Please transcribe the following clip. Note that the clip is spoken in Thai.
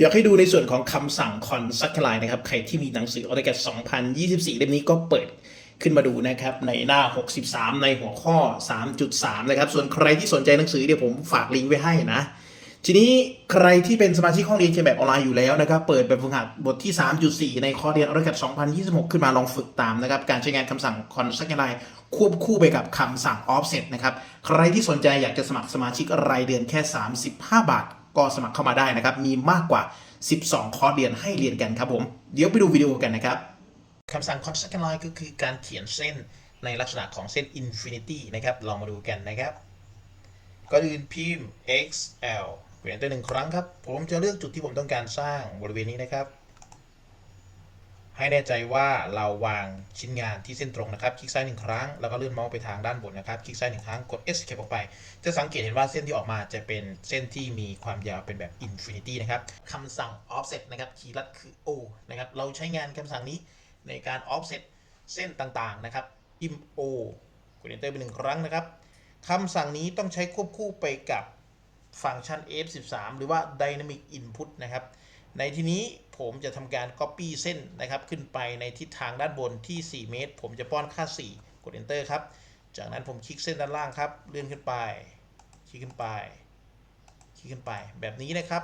อยากให้ดูในส่วนของคำสั่งคอนซัคไลน์นะครับ ใครที่มีหนังสือออ t ก a 2024 เล่มนี้ก็เปิดขึ้นมาดูนะครับ ในหน้า 63 ในหัวข้อ 3.3 นะครับ ส่วนใครที่สนใจหนังสือเดี๋ยวผมฝากลิงก์ไว้ให้นะ ทีนี้ใครที่เป็นสมาชิกห้องเรียนเขียนแบบออนไลน์อยู่แล้วนะครับ เปิดแบบฝึกหัดบทที่ 3.4 ในคอเรียนออ t ก a 2026 ขึ้นมาลองฝึกตามนะครับ การใช้งานคำสั่งคอนซัคไลน์ควบคู่ไปกับคำสั่ง offset นะครับ ใครที่สนใจอยากจะสมัครสมาชิกรายเดือนแค่ 35 บาท ก็สมัครเข้ามาได้นะครับ มีมากกว่า 12 คอร์สเรียนให้เรียนกันครับผม เดี๋ยวไปดูวิดีโอกันนะครับคำสั่ง constant line ก็คือการเขียนเส้นในลักษณะของเส้น infinity นะครับ ลองมาดูกันนะครับ ก็อนอื่นพิมพ์ xl เปลี่ยนตัวหนึ่งครั้งครับ ผมจะเลือกจุดที่ผมต้องการสร้างบริเวณนี้นะครับ ให้แน่ใจว่าเราวางชิ้นงานที่เส้นตรงนะครับ คลิกซ้ายหนึ่งครั้ง แล้วก็เลื่อนเมาส์ไปทางด้านบนนะครับ คลิกซ้ายหนึ่งครั้ง กด escape ออกไป จะสังเกตเห็นว่าเส้นที่ออกมาจะเป็นเส้นที่มีความยาวเป็นแบบ infinity นะครับคำสั่ง offset นะครับคีย์ลัดคือ o นะครับ เราใช้งานคำสั่งนี้ในการ offset เส้นต่างๆนะครับ im o กด enter ไปหนึ่งครั้งนะครับคำสั่งนี้ต้องใช้ควบคู่ไปกับฟังก์ชัน f13 หรือว่า dynamic input นะครับ ในที่นี้ผมจะทำการ copy เส้นนะครับ ขึ้นไปในทิศทางด้านบนที่ 4 เมตร ผมจะป้อนค่า 4 กด enter ครับ จากนั้นผมคลิกเส้นด้านล่างครับ เลื่อนขึ้นไป คลิกขึ้นไป คลิกขึ้นไป แบบนี้นะครับ